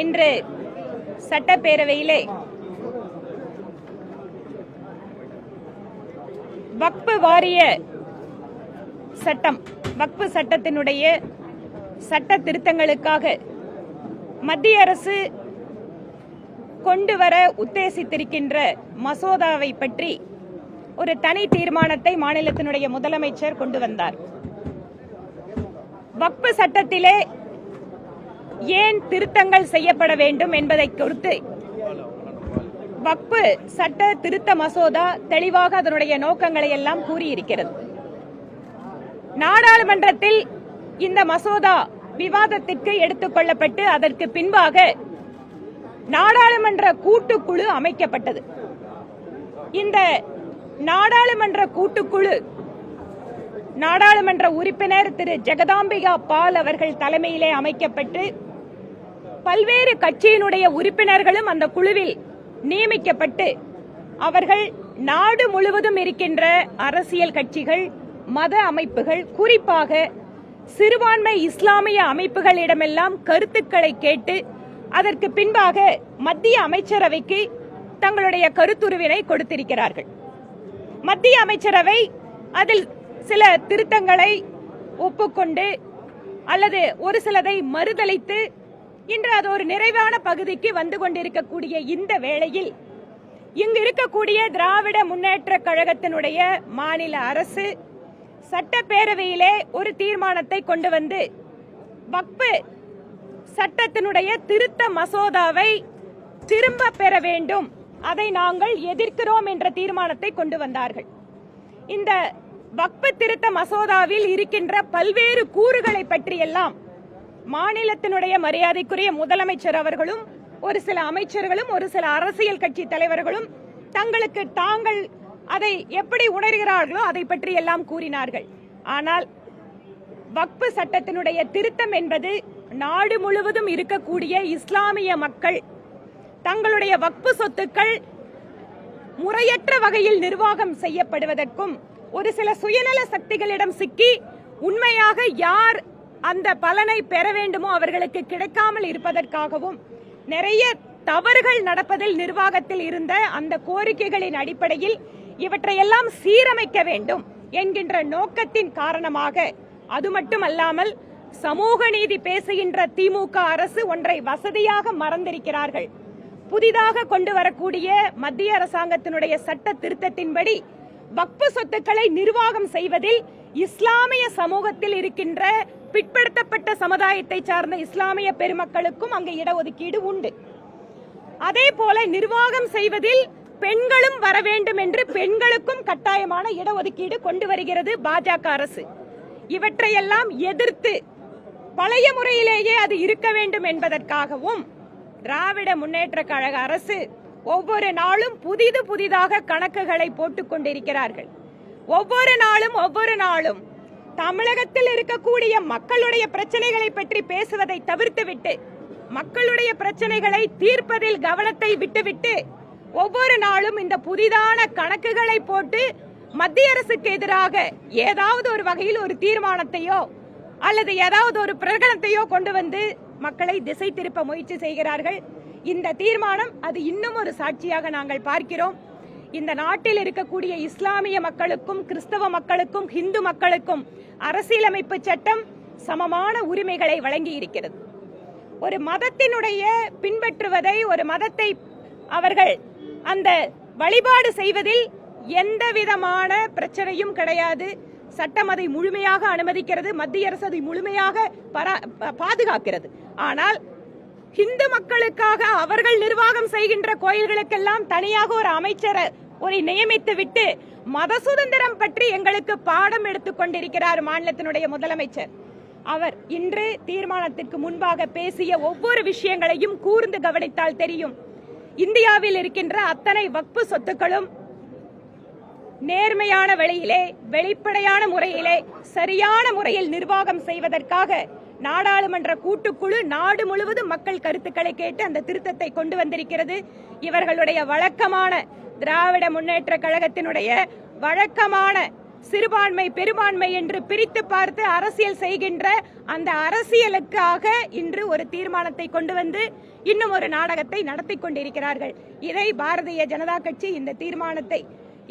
இன்று சட்டப்பேரவையிலே வக்பு வாரிய சட்டம் வக்பு சட்டத்தினுடைய சட்ட திருத்தங்களுக்காக மத்திய அரசு கொண்டு வர உத்தேசித்திருக்கின்ற மசோதாவை பற்றி ஒரு தனி தீர்மானத்தை மாநிலத்தினுடைய முதலமைச்சர் கொண்டு வந்தார். வக்பு சட்டத்திலே ஏன் திருத்தங்கள் செய்யப்பட வேண்டும் என்பதை குறித்து வக்பு சட்ட திருத்த மசோதா தெளிவாக அதனுடைய நோக்கங்களை எல்லாம் கூறியிருக்கிறது. நாடாளுமன்றத்தில் இந்த மசோதா விவாதத்திற்கு எடுத்துக்கொள்ளப்பட்டு அதற்கு பின்பாக நாடாளுமன்ற கூட்டுக்குழு அமைக்கப்பட்டது. இந்த நாடாளுமன்ற கூட்டுக்குழு நாடாளுமன்ற உறுப்பினர் திரு. ஜெகதாம்பிகா பால் அவர்கள் தலைமையிலே அமைக்கப்பட்டு பல்வேறு கட்சியினுடைய உறுப்பினர்களும் அந்த குழுவில் நியமிக்கப்பட்டு அவர்கள் நாடு முழுவதும் இருக்கின்ற அரசியல் கட்சிகள் மத அமைப்புகள் குறிப்பாக சிறுபான்மை இஸ்லாமிய அமைப்புகளிடமெல்லாம் கருத்துக்களை கேட்டு அதற்கு பின்பாக மத்திய அமைச்சரவைக்கு தங்களுடைய கருத்துருவினை கொடுத்திருக்கிறார்கள். மத்திய அமைச்சரவை அதில் சில திருத்தங்களை ஒப்புக்கொண்டு அல்லது ஒரு சிலதை மறுதளித்து இன்று அது ஒரு நிறைவான பகுதிக்கு வந்து கொண்டிருக்கக்கூடிய இந்த வேளையில் இங்கு இருக்கக்கூடிய திராவிட முன்னேற்ற கழகத்தினுடைய மாநில அரசு சட்டப்பேரவையிலே ஒரு தீர்மானத்தை கொண்டு வந்து வக்பு சட்டத்தினுடைய திருத்த மசோதாவை திரும்ப பெற வேண்டும். அதை நாங்கள் எதிர்க்கிறோம் என்ற தீர்மானத்தை கொண்டு வந்தார்கள். இந்த வக்பு திருத்த மசோதாவில் இருக்கின்ற பல்வேறு கூறுகளை பற்றியெல்லாம் மாநிலத்தினுடைய மரியாதைக்குரிய முதலமைச்சர் அவர்களும் ஒரு சில அமைச்சர்களும் ஒரு சில அரசியல் கட்சி தலைவர்களும் தங்களுக்கு தாங்கள் அதை எப்படி உணர்கிறார்களோ அதை பற்றி எல்லாம் கூறினார்கள். ஆனால் வக்பு சட்டத்தினுடைய திருத்தம் என்பது நாடு முழுவதும் இருக்கக்கூடிய இஸ்லாமிய மக்கள் தங்களுடைய வக்பு சொத்துக்கள் முறையற்ற வகையில் நிர்வாகம் செய்யப்படுவதற்கும் ஒரு சில சுயநல சக்திகளிடம் சிக்கி உண்மையாக யார் அந்த பலனை பெற வேண்டுமோ அவர்களுக்கு கிடைக்காமல் இருப்பதற்காகவும் நிறைய தவறுகள் நடப்பதில் நிர்வாகத்தில் இருந்த அந்த கோரிக்கைகளின் அடிப்படையில் இவற்றையெல்லாம் சீரமைக்க வேண்டும் என்கின்ற நோக்கத்தின் காரணமாக அது மட்டுமல்லாமல் சமூக நீதி பேசுகின்ற திமுக அரசு ஒன்றை வசதியாக மறந்திருக்கிறார்கள். புதிதாக கொண்டு வரக்கூடிய மத்திய அரசாங்கத்தினுடைய சட்ட திருத்தத்தின்படி வக்பு சொத்துக்களை நிர்வாகம் செய்வதில் இஸ்லாமிய சமூகத்தில் இருக்கின்ற பிற்படுத்தப்பட்ட சமுதாயத்தை சார்ந்த இஸ்லாமிய பெருமக்களுக்கும் அங்கு இடஒதுக்கீடு உண்டு. அதே போல நிர்வாகம் செய்வதில் பெண்களும் வர வேண்டும் என்று பெண்களுக்கும் கட்டாயமான இடஒதுக்கீடு கொண்டு வருகிறது பாஜக அரசு. இவற்றையெல்லாம் எதிர்த்து பழைய முறையிலேயே அது இருக்க வேண்டும் என்பதற்காகவும் திராவிட முன்னேற்ற கழக அரசு ஒவ்வொரு நாளும் புதிது புதிதாக கணக்குகளை போட்டுக் கொண்டிருக்கிறார்கள். ஒவ்வொரு நாளும் ஒவ்வொரு நாளும் தமிழகத்தில் இருக்கக்கூடிய மக்களுடைய பிரச்சனைகளை பற்றி பேசுவதை தவிர்த்துவிட்டு மக்களுடைய பிரச்சனைகளை தீர்ப்பதில் கவனத்தை விட்டுவிட்டு ஒவ்வொரு நாளும் இந்த புதிதான கணக்குகளை போட்டு மத்திய அரசுக்கு எதிராக ஏதாவது ஒரு வகையில் ஒரு தீர்மானத்தையோ அல்லது ஏதாவது ஒரு பிரகடனத்தையோ கொண்டு வந்து மக்களை திசை திருப்ப முயற்சி செய்கிறார்கள். இந்த தீர்மானம் அது இன்னும் ஒரு சாட்சியாக நாங்கள் பார்க்கிறோம். இந்த நாட்டில் இருக்கக்கூடிய இஸ்லாமிய மக்களுக்கும் கிறிஸ்தவ மக்களுக்கும் ஹிந்து மக்களுக்கும் அரசியலமைப்பு சட்டம் சமமான உரிமைகளை வழங்கி இருக்கிறது ஒரு மதத்தினுடைய பின்பற்றுவதை ஒரு மதத்தை அவர்கள் அந்த வழிபாடு செய்வதில் எந்த விதமான பிரச்சனையும் கிடையாது. சட்டம் அதை முழுமையாக அனுமதிக்கிறது. மத்திய அரசு அதை முழுமையாக பரா- ப- பாதுகாக்கிறது. ஆனால் இந்து மக்களுக்காக அவர்கள் நிர்வாகம் செய்கின்ற கோயில்களுக்கெல்லாம் தனியாக ஒரு அமைச்சரை ஒரு நியமித்து விட்டு மத சுதந்திரம் பற்றி எங்களுக்கு பாடம் எடுத்துக் கொண்டிருக்கிறார் மாநிலத்தினுடைய முதலமைச்சர். அவர் இன்று தீர்மானத்திற்கு முன்பாக பேசிய ஒவ்வொரு விஷயங்களையும் கூர்ந்து கவனித்தால் தெரியும். இந்தியாவில் இருக்கின்ற அத்தனை வக்பு சொத்துக்களும் நேர்மையான வழியிலே வெளிப்படையான முறையிலே சரியான முறையில் நிர்வாகம் செய்வதற்காக நாடாளுமன்ற கூட்டுக்குழு நாடு முழுவதும் மக்கள் கருத்துக்களை கேட்டு அந்த திருத்தத்தை கொண்டு வந்திருக்கிறது. இவர்களுடைய வழக்கமான திராவிட முன்னேற்ற கழகத்தினுடைய வழக்கமான சிறுபான்மை பெரும்பான்மை என்று பிரித்து பார்த்து அரசியல் செய்கின்ற அந்த அரசியலுக்காக இன்று ஒரு தீர்மானத்தை கொண்டு வந்து இன்னும் ஒரு நாடகத்தை நடத்தி கொண்டிருக்கிறார்கள். இதை பாரதிய ஜனதா கட்சி இந்த தீர்மானத்தை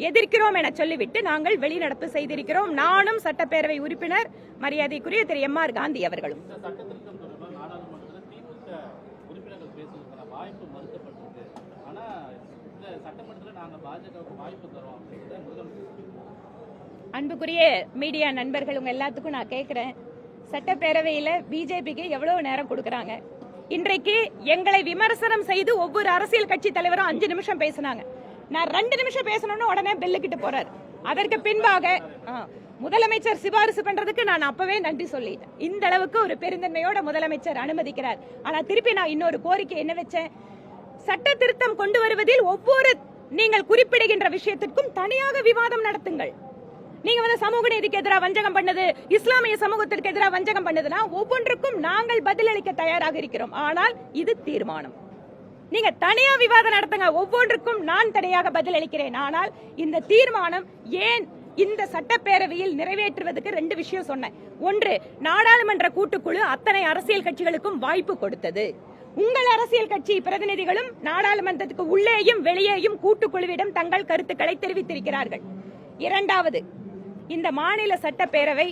எதிர்க்கிறோம் என சொல்லிவிட்டு நாங்கள் வெளிநடப்பு செய்திருக்கிறோம். நானும் சட்டப்பேரவை உறுப்பினர் மரியாதைக்குரிய திரு எம் ஆர் காந்தி அவர்களும். அன்புக்குரிய மீடியா நண்பர்கள் உங்க எல்லாத்துக்கும் நான் கேட்கிறேன் சட்டப்பேரவையில பிஜேபிக்கு எவ்வளவு நேரம் கொடுக்கறாங்க? இன்றைக்கு எங்களை விமர்சனம் செய்து ஒவ்வொரு அரசியல் கட்சி தலைவரும் அஞ்சு நிமிஷம் பேசினாங்க. நான் ரெண்டு நிமிஷம் பேசணும்னு உடனே பெல்லுக்கிட்டு போறாரு. அதற்கு பின்பாக ஆ, முதலமைச்சர் சிபாரிசு பண்றதுக்கு நான் அப்பவே நன்றி சொல்லிட்டேன். இந்த அளவுக்கு ஒரு பெருந்தன்மையோட முதலமைச்சர் அனுமதிக்கிறார். ஆனா திருப்பி நான் இன்னொரு கோரிக்கை என்ன வச்சேன்? சட்ட திருத்தம் கொண்டு வருவதில் ஒவ்வொரு நீங்கள் குறிப்பிடுகின்ற விஷயத்திற்கும் தனியாக விவாதம் நடத்துங்கள். நீங்க வந்து சமூக நீதிக்கு எதிராக வஞ்சகம் பண்ணது இஸ்லாமிய சமூகத்திற்கு எதிராக வஞ்சகம் பண்ணதுன்னா ஒவ்வொன்றுக்கும் நாங்கள் பதிலளிக்க தயாராக இருக்கிறோம். ஆனால் இது தீர்மானம். நீங்க தனியா விவாதம் நடத்துங்க. ஒவ்வொன்றுக்கும் நான் தனியாக பதிலளிக்கிறேன் ஆனால் இந்த தீர்மானம் ஏன் இந்த சட்டப்பேரவையில் நிறைவேற்றுவதற்கு ரெண்டு விஷயம் சொன்னேன். ஒன்று நாடாளுமன்ற கூட்டுக்குழு அத்தனை அரசியல் கட்சிகளுக்கும் வாய்ப்பு கொடுத்தது. உங்கள் அரசியல் கட்சி பிரதிநிதிகளும் நாடாளுமன்றத்துக்கு உள்ளேயும் வெளியேயும் கூட்டுக்குழுவிடம் தங்கள் கருத்துக்களை தெரிவித்திருக்கிறார்கள். இரண்டாவது இந்த மாநில சட்டப்பேரவை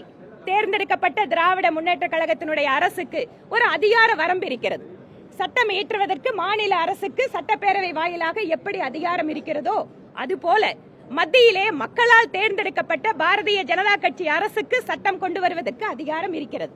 தேர்ந்தெடுக்கப்பட்ட திராவிட முன்னேற்ற கழகத்தினுடைய அரசுக்கு ஒரு அதிகார வரம்பு இருக்கிறது சட்டம் இயற்றுவதற்கு மாநில அரசுக்கு சட்டப்பேரவை வாயிலாக எப்படி அதிகாரம் இருக்கிறதோ அதுபோல மத்தியிலே மக்களால் தேர்ந்தெடுக்கப்பட்ட பாரதிய ஜனதா கட்சி அரசுக்கு சட்டம் கொண்டு வருவதற்கு அதிகாரம் இருக்கிறது.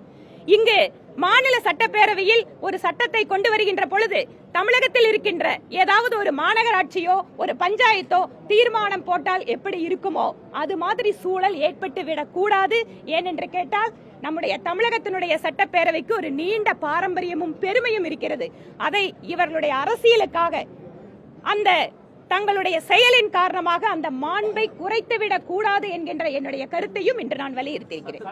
இங்கு மாநில சட்டப்பேரவையில் ஒரு சட்டத்தை கொண்டு வருகின்ற பொழுது தமிழகத்தில் இருக்கின்ற ஏதாவது ஒரு மாநகராட்சியோ ஒரு பஞ்சாயத்தோ தீர்மானம் போட்டால் எப்படி இருக்குமோ அது மாதிரி சூழல் ஏற்பட்டு விடக்கூடாது. ஏனென்று கேட்டால் நம்முடைய தமிழகத்தினுடைய சட்டப்பேரவைக்கு ஒரு நீண்ட பாரம்பரியமும் பெருமையும் இருக்கிறது. அதை இவர்களுடைய அரசியலுக்காக அந்த தங்களுடைய செயலின் காரணமாக அந்த மாண்பை குறைத்துவிடக் கூடாது என்கின்ற என்னுடைய கருத்தையும் இன்று நான் வலியுறுத்தியிருக்கிறேன்.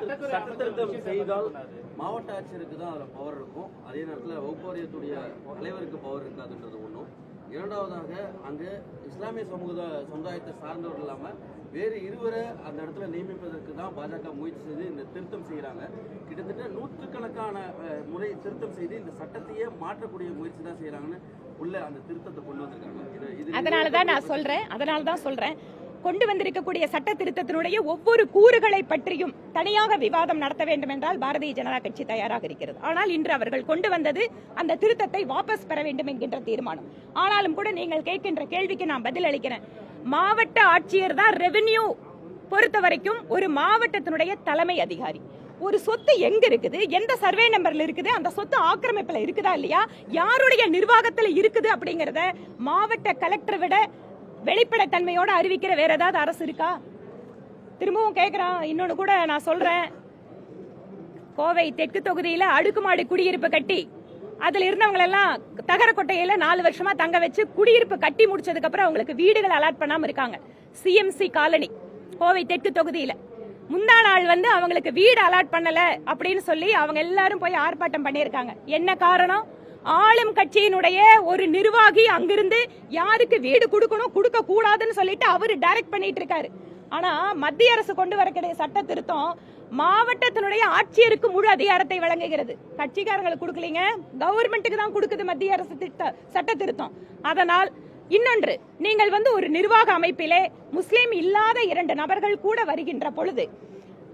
மாவட்ட ஆட்சியருக்கு தான் அதில் பவர் இருக்கும். அதே நேரத்தில் வகுப்பாரியத்துடைய தலைவருக்கு பவர் இருக்காதுன்றது ஒன்றும் இரண்டாவதாக அங்கு இஸ்லாமிய சமூக சமுதாயத்தை சார்ந்தவர்கள் இல்லாமல் வேறு இருவரை அந்த இடத்துல நியமிப்பதற்கு தான் பாஜக முயற்சி செய்து இந்த திருத்தம் செய்கிறாங்க. கிட்டத்தட்ட நூற்றுக்கணக்கான முறை திருத்தம் செய்து இந்த சட்டத்தையே மாற்றக்கூடிய முயற்சி தான் செய்கிறாங்கன்னு உள்ள அந்த திருத்தத்தை கொண்டு வந்திருக்காங்க. அதனால தான் நான் சொல்கிறேன் அதனால தான் சொல்றேன். கொண்டு வந்திருக்கக்கூடிய சட்ட திருத்தத்தினுடைய ஒவ்வொரு கூறுகளை பற்றியும் தனியாக விவாதம் நடத்த வேண்டும் என்றால் பாரதிய ஜனதா கட்சி தயாராக இருக்கிறது. ஆனால் இன்று அவர்கள் கொண்டு வந்தது அந்த திருத்தத்தை வாபஸ் பெற வேண்டும் என்கின்ற தீர்மானம். ஆனாலும் கூட நீங்கள் கேட்கின்ற கேள்விக்கு நான் பதில் அளிக்கிறேன். மாவட்ட ஆட்சியர் தான் ரெவென்யூ பொறுத்த வரைக்கும் ஒரு மாவட்டத்தினுடைய தலைமை அதிகாரி. ஒரு சொத்து எங்க இருக்குது? எந்த சர்வே நம்பர்ல இருக்குது? அந்த சொத்து ஆக்கிரமிப்புல இருக்குதா இல்லையா? யாருடைய நிர்வாகத்துல இருக்குது அப்படிங்கறத மாவட்ட கலெக்டர் விட வெளிப்படைத்தன்மையோட அறிவிக்கிற வேற ஏதாவது அரசு இருக்கா? திரும்பவும் கேட்குறான் இன்னொன்று கூட நான் சொல்றேன். கோவை தெற்கு தொகுதியில் அடுக்குமாடி குடியிருப்பு கட்டி அதில் இருந்தவங்களெல்லாம் தகரக்கொட்டையில் நாலு வருஷமாக தங்க வச்சு குடியிருப்பு கட்டி முடிச்சதுக்கப்புறம் அவங்களுக்கு வீடுகள் அலாட் பண்ணாமல் இருக்காங்க. சிஎம்சி காலனி கோவை தெற்கு தொகுதியில். முந்தா நாள் வந்து அவங்களுக்கு வீடு அலாட் பண்ணலை அப்படின்னு சொல்லி அவங்க எல்லாரும் போய் ஆர்ப்பாட்டம் பண்ணியிருக்காங்க. என்ன காரணம்? ஆளும் கட்சியினுடைய ஒரு நிர்வாகி அங்கிருந்து யாருக்கு வீடு கொடுக்கணும் கொடுக்க கூடாதுன்னு சொல்லிட்டு அவர் டைரக்ட் பண்ணிட்டு இருக்காரு. ஆனா மத்திய அரசு கொண்டு வரக்கூடிய சட்ட திருத்தம் மாவட்டத்தினுடைய ஆட்சியருக்கு முழு அதிகாரத்தை வழங்குகிறது. கட்சிக்காரங்களுக்கு கொடுக்கலீங்க கவர்மெண்ட்டுக்கு தான் கொடுக்குது மத்திய அரசு திட்ட சட்ட திருத்தம். அதனால் இன்னொன்று நீங்கள் வந்து ஒரு நிர்வாக அமைப்பிலே முஸ்லீம் இல்லாத இரண்டு நபர்கள் கூட வருகின்ற பொழுது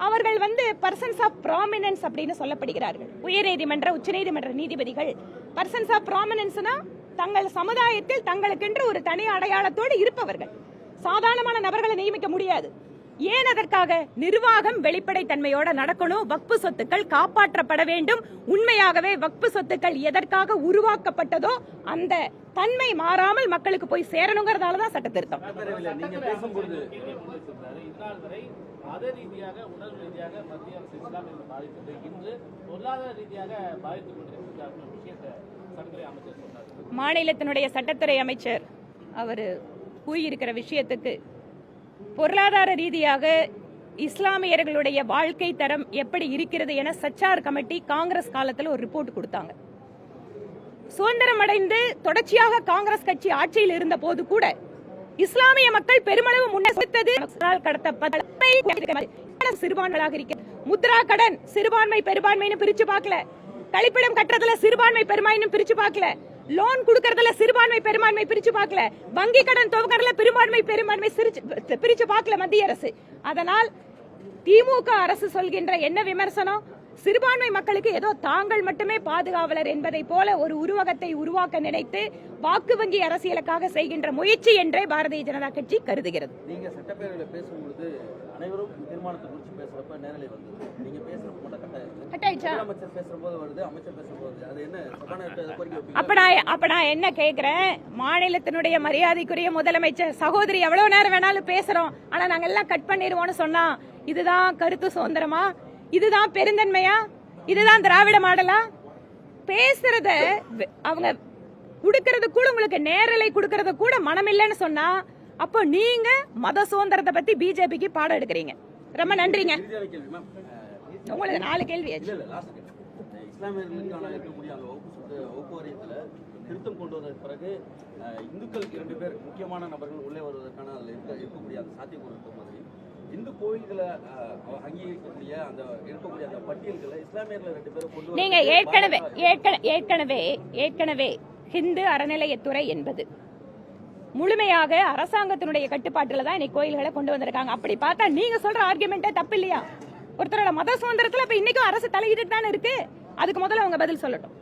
அவர்கள் வந்து பர்சன்ஸ் ஆஃப் ப்ராமினன்ஸ் அப்படின்னு சொல்லப்படுகிறார்கள். உயர்நீதிமன்ற உச்சநீதிமன்ற நீதிபதிகள் பர்சன்ஸ் ஆஃப் ப்ராமினன்ஸ்னா தங்கள் சமுதாயத்தில் தங்களுக்கென்று ஒரு தனி அடையாளத்தோடு இருப்பவர்கள். சாதாரணமான நபர்களை நியமிக்க முடியாது. ஏன் அதற்காக நிர்வாகம் வெளிப்படைத்தன்மையோட நடக்கணும்? வக்பு சொத்துக்கள் காப்பாற்றப்பட வேண்டும். உண்மையாகவே வக்பு சொத்துக்கள் எதற்காக உருவாக்கப்பட்டதோ அந்த தன்மை மாறாமல் மக்களுக்கு போய் சேரணுங்கிறதால தான் சட்ட மத ரீதியாக உணர்வு ரீதியாக மத்திய அரசு இஸ்லாமியர்கள் பாதித்தது. இன்று பொருளாதார ரீதியாக பாதித்துக் கொண்டிருக்கிறது விஷயத்தை சட்டத்துறை அமைச்சர் சொன்னார். மாநிலத்தினுடைய சட்டத்துறை அமைச்சர் அவர் கூறியிருக்கிற விஷயத்துக்கு பொருளாதார ரீதியாக இஸ்லாமியர்களுடைய வாழ்க்கை தரம் எப்படி இருக்கிறது என சச்சார் கமிட்டி காங்கிரஸ் காலத்தில் ஒரு ரிப்போர்ட் கொடுத்தாங்க. சுதந்திரம் அடைந்து தொடர்ச்சியாக காங்கிரஸ் கட்சி ஆட்சியில் இருந்த போது கூட இஸ்லாமிய மக்கள் பெருமளவு முன்னெடுத்தது கடத்தப்பட்ட சிறுபான்மையாக இருக்க. முத்ரா கடன் சிறுபான்மை பெரும்பான்மைன்னு பிரிச்சு பார்க்கல. கழிப்பிடம் கட்டுறதுல சிறுபான்மை பெரும்பான்மைன்னு பிரிச்சு பார்க்கல. லோன் கொடுக்கறதுல சிறுபான்மை பெரும்பான்மை பிரிச்சு பார்க்கல. வங்கி கடன் துவக்கறதுல பெரும்பான்மை பெரும்பான்மை பிரிச்சு பார்க்கல மத்திய அரசு. அதனால் திமுக அரசு சொல்கின்ற என்ன விமர்சனம்? சிறுபான்மை மக்களுக்கு ஏதோ தாங்கள் மட்டுமே பாதுகாவலர் என்பதை போல ஒரு உருவகத்தை உருவாக்க நினைத்து வாக்கு வங்கி அரசியலுக்காக செய்கின்ற முயற்சி என்றே பாரதிய ஜனதா கட்சி கருதுகிறது. நீங்க அனைவரும் தீர்மானத்தை குறித்து பேசுறப்ப நேரலை வந்தது. நீங்க பேசுறப்ப மட்டும் கட்டாயம் கட்டாயிச்சா முதலமைச்சர் பேசும்போது வருது அமைச்சர் பேசும்போது அது என்ன? அப்ப நான் அப்ப நான் என்ன கேக்குறேன்? மாநிலத்தினுடைய மரியாதைக்குரிய முதலமைச்சர் சகோதரி எவ்வளவு நேரம் வேணாலும் பேசுறோம். ஆனா நாங்க எல்லாம் கட் பண்ணிடுவோம்னு சொன்னா இதுதான் கருத்து சுதந்திரமா? இதுதான் பெருந்தன்மையா? இதுதான் திராவிட மாடலா? பேசுறத அவங்க கொடுக்கறது கூட உங்களுக்கு நேரலை கொடுக்கறது கூட மனமில்லைன்னு சொன்னா அப்போ நீங்க மத சுதந்திரத்தை பத்தி பிஜேபிக்கு பாடம் எடுக்கிறீங்க. ரொம்ப நன்றிங்க. உங்களுக்கு நாலு கேள்வி இல்ல இல்ல லாஸ்ட் இஸ்லாமியர்களுக்கான இருக்கக்கூடிய அந்த வகுப்பு சுத்த வகுப்பு வாரியத்துல திருத்தம் கொண்டு வந்ததுக்கு பிறகு அஹ், இந்துக்கள் இரண்டு பேர் முக்கியமான நபர்கள் உள்ளே வருவதற்கான அதுல இருக்க இருக்கக்கூடிய அந்த சாத்தியக்கூறு இருக்க மாதிரி இந்து கோயில்களை அங்கீகரிக்கக்கூடிய அந்த இருக்கக்கூடிய அந்த பட்டியல்களை இஸ்லாமியர்கள் ரெண்டு பேரும் கொண்டு நீங்க ஏற்கனவே பாஜக ஏற்கன- ஏற்கனவே ஏற்கனவே ஹிந்து அறநிலையத்துறை என்பது முழுமையாக அரசாங்கத்தினுடைய கட்டுப்பாட்டில் தான் இன்னைக்கு கோயில்களை கொண்டு வந்திருக்காங்க. அப்படி பார்த்தா நீங்க சொல்ற ஆர்குமெண்ட்டே தப்பு இல்லையா ஒருத்தரோட மத சுதந்திரத்தில் இப்போ இன்னைக்கும் அரசு தலையிட்டு தானே இருக்கு? அதுக்கு முதல்ல அவங்க பதில் சொல்லட்டும்.